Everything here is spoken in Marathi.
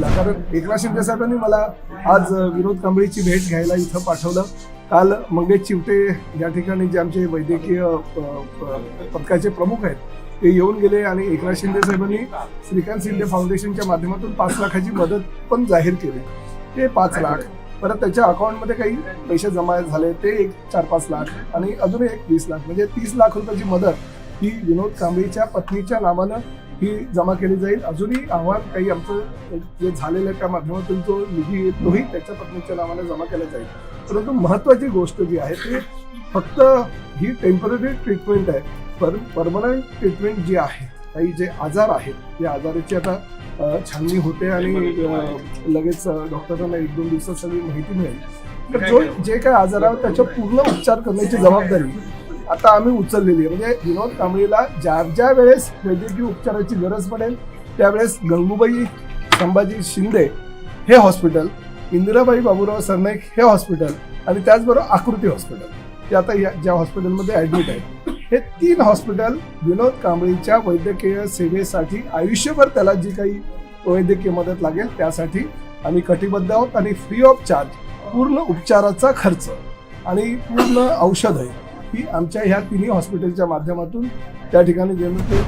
घेतला कारण एकनाथ शिंदे साहेबांनी मला आज विनोद कांबळीची भेट घ्यायला इथं पाठवलं. काल मंगेश चिवटे या ठिकाणी जे आमचे वैद्यकीय प- पथकाचे प्रमुख आहेत ते येऊन गेले आणि एकनाथ शिंदे साहेबांनी श्रीकांत शिंदे फाउंडेशनच्या माध्यमातून पाच लाखाची मदत पण जाहीर केली. ते पाच लाख. परत त्याच्या अकाउंटमध्ये काही पैसे जमा झाले ते एक चार पाच लाख आणि अजून एक वीस लाख. म्हणजे तीस लाख रुपयाची मदत ही विनोद कांबळीच्या पत्नीच्या नावानं ही जमा केली जाईल. अजूनही आव्हान काही आमचं जे झालेलं आहे त्या माध्यमातून जो निधी तोही त्याच्या पत्नीच्या नावाने जमा केला जाईल. परंतु महत्वाची गोष्ट जी आहे ती फक्त ही टेंपररी ट्रीटमेंट आहे पर परमनंट ट्रीटमेंट जी आहे काही जे आजार आहेत या आजाराची आता छाननी होते आणि लगेच डॉक्टरांना एक दोन दिवसात सगळी माहिती मिळेल. तर जो जे काय आजार आहे त्याच्या पूर्ण उपचार करण्याची जबाबदारी आता आम्ही उचललेली आहे. म्हणजे विनोद कांबळीला ज्या ज्या वेळेस वैद्यकीय उपचाराची गरज पडेल त्यावेळेस गंगूबाई संभाजी शिंदे हे हॉस्पिटल इंदिराबाई बाबूराव सरनाईक हे हॉस्पिटल आणि त्याचबरोबर आकृती हॉस्पिटल. ते आता या ज्या हॉस्पिटलमध्ये ॲडमिट आहे हे तीन हॉस्पिटल विनोद कांबळीच्या वैद्यकीय सेवेसाठी आयुष्यभर त्याला जी काही वैद्यकीय मदत लागेल त्यासाठी आम्ही कटिबद्ध आहोत आणि फ्री ऑफ चार्ज पूर्ण उपचाराचा खर्च आणि पूर्ण औषध आहे ही आमच्या ह्या तिन्ही हॉस्पिटलच्या माध्यमातून त्या ठिकाणी देणं ते